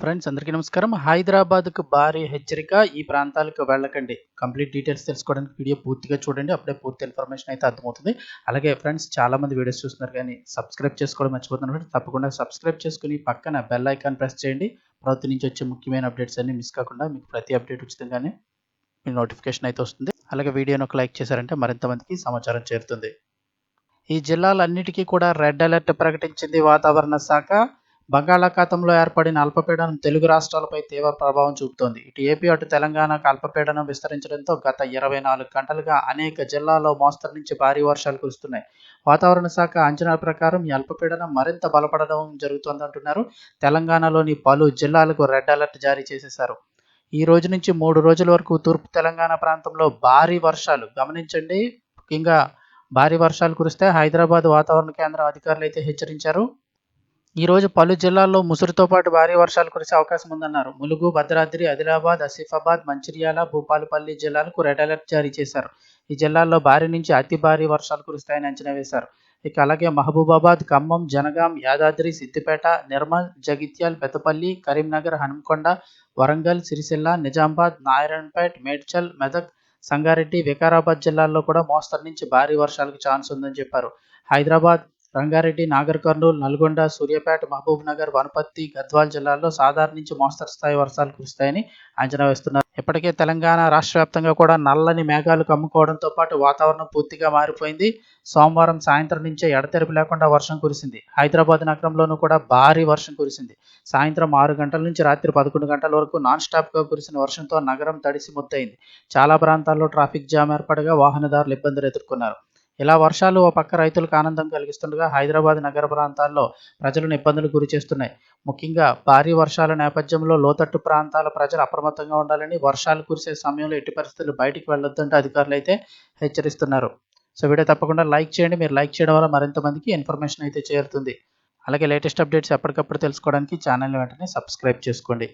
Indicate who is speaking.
Speaker 1: Friends అందరికీ నమస్కారం. హైదరాబాద్కు భారీ హెచ్చరిక ఈ ప్రాంతాలకు వెళ్ళకండి. కంప్లీట్ డీటెయిల్స్ తెలుసుకోవడానికి వీడియో పూర్తిగా చూడండి. అప్పుడే పూర్తి ఇన్ఫర్మేషన్ అయితే అర్థమవుతుంది. అలాగే ఫ్రెండ్స్ చాలామంది వీడియోస్ చూస్తున్నారు కానీ సబ్స్క్రైబ్ చేసుకోవడం మర్చిపోతున్నారు తప్పకుండా సబ్స్క్రైబ్ చేసుకుని పక్కన బెల్ ఐకాన్ ప్రెస్ చేయండి. ప్రభుత్వం నుంచి వచ్చే ముఖ్యమైన అప్డేట్స్ అన్ని మిస్ కాకుండా మీకు ప్రతి అప్డేట్ ఉచితంగానే మీ నోటిఫికేషన్ అయితే వస్తుంది. అలాగే వీడియోని ఒక లైక్ చేశారంటే మరింత మందికి సమాచారం చేరుతుంది. ఈ జిల్లాలన్నిటికీ కూడా రెడ్ అలర్ట్ ప్రకటించింది వాతావరణ శాఖ. బంగాళాఖాతంలో ఏర్పడిన అల్పపీడనం తెలుగు రాష్ట్రాలపై తీవ్ర ప్రభావం చూపుతోంది. ఇటు ఏపీ అటు తెలంగాణకు అల్పపీడనం విస్తరించడంతో గత ఇరవై నాలుగు గంటలుగా అనేక జిల్లాల్లో మోస్తరు నుంచి భారీ వర్షాలు కురుస్తున్నాయి. వాతావరణ శాఖ అంచనాల ప్రకారం ఈ అల్పపీడనం మరింత బలపడడం జరుగుతోందంటున్నారు. తెలంగాణలోని పలు జిల్లాలకు రెడ్ అలర్ట్ జారీ చేసేశారు. ఈ రోజు నుంచి మూడు రోజుల వరకు తూర్పు తెలంగాణ ప్రాంతంలో భారీ వర్షాలు. గమనించండి ముఖ్యంగా భారీ వర్షాలు కురిస్తే హైదరాబాద్ వాతావరణ కేంద్రం అధికారులు అయితే హెచ్చరించారు. ఈరోజు పలు జిల్లాల్లో ముసురుతో పాటు భారీ వర్షాలు కురిసే అవకాశం ఉందన్నారు. ములుగు భద్రాద్రి ఆదిలాబాద్ ఆసిఫాబాద్ మంచిర్యాల భూపాలపల్లి జిల్లాలకు రెడ్ అలర్ట్ జారీ చేశారు. ఈ జిల్లాల్లో భారీ నుంచి అతి భారీ వర్షాలు కురుస్తాయని అంచనా వేశారు. ఇక అలాగే మహబూబాబాద్ ఖమ్మం జనగాం యాదాద్రి సిద్దిపేట నిర్మల్ జగిత్యాల్ పెద్దపల్లి కరీంనగర్ హనుమకొండ వరంగల్ సిరిసిల్ల నిజామాబాద్ నారాయణపేట్ మేడ్చల్ మెదక్ సంగారెడ్డి వికారాబాద్ జిల్లాల్లో కూడా మోస్తరు నుంచి భారీ వర్షాలకు ఛాన్స్ ఉందని చెప్పారు. హైదరాబాద్ రంగారెడ్డి నాగర్ కర్నూలు నల్గొండ సూర్యాపేట మహబూబ్ నగర్ వనపర్తి గద్వాల్ జిల్లాల్లో సాధారణ నుంచి మోస్తరు స్థాయి వర్షాలు కురుస్తాయని అంచనా వేస్తున్నారు. ఇప్పటికే తెలంగాణ రాష్ట్ర వ్యాప్తంగా కూడా నల్లని మేఘాలు కమ్ముకోవడంతో పాటు వాతావరణం పూర్తిగా మారిపోయింది. సోమవారం సాయంత్రం నుంచే ఎడతెరిపి లేకుండా వర్షం కురిసింది. హైదరాబాద్ నగరంలోనూ కూడా భారీ వర్షం కురిసింది. సాయంత్రం ఆరు గంటల నుంచి రాత్రి పదకొండు గంటల వరకు నాన్ స్టాప్గా కురిసిన వర్షంతో నగరం తడిసి ముద్దయింది చాలా ప్రాంతాల్లో ట్రాఫిక్ జామ్ ఏర్పడగా వాహనదారులు ఇబ్బందులు ఎదుర్కొన్నారు. ఇలా వర్షాలు ఓ పక్క రైతులకు ఆనందం కలిగిస్తుండగా హైదరాబాద్ నగర ప్రాంతాల్లో ప్రజలను ఇబ్బందులు గురి చేస్తున్నాయి. ముఖ్యంగా భారీ వర్షాల నేపథ్యంలో లోతట్టు ప్రాంతాల ప్రజలు అప్రమత్తంగా ఉండాలని వర్షాలు కురిసే సమయంలో ఎట్టి పరిస్థితులు బయటికి వెళ్ళొద్దంటూ అధికారులు అయితే హెచ్చరిస్తున్నారు. సో వీడియో తప్పకుండా లైక్ చేయండి. మీరు లైక్ చేయడం వల్ల మరింత మందికి ఇన్ఫర్మేషన్ అయితే చేరుతుంది. అలాగే లేటెస్ట్ అప్డేట్స్ ఎప్పటికప్పుడు తెలుసుకోవడానికి ఛానల్ వెంటనే సబ్స్క్రైబ్ చేసుకోండి.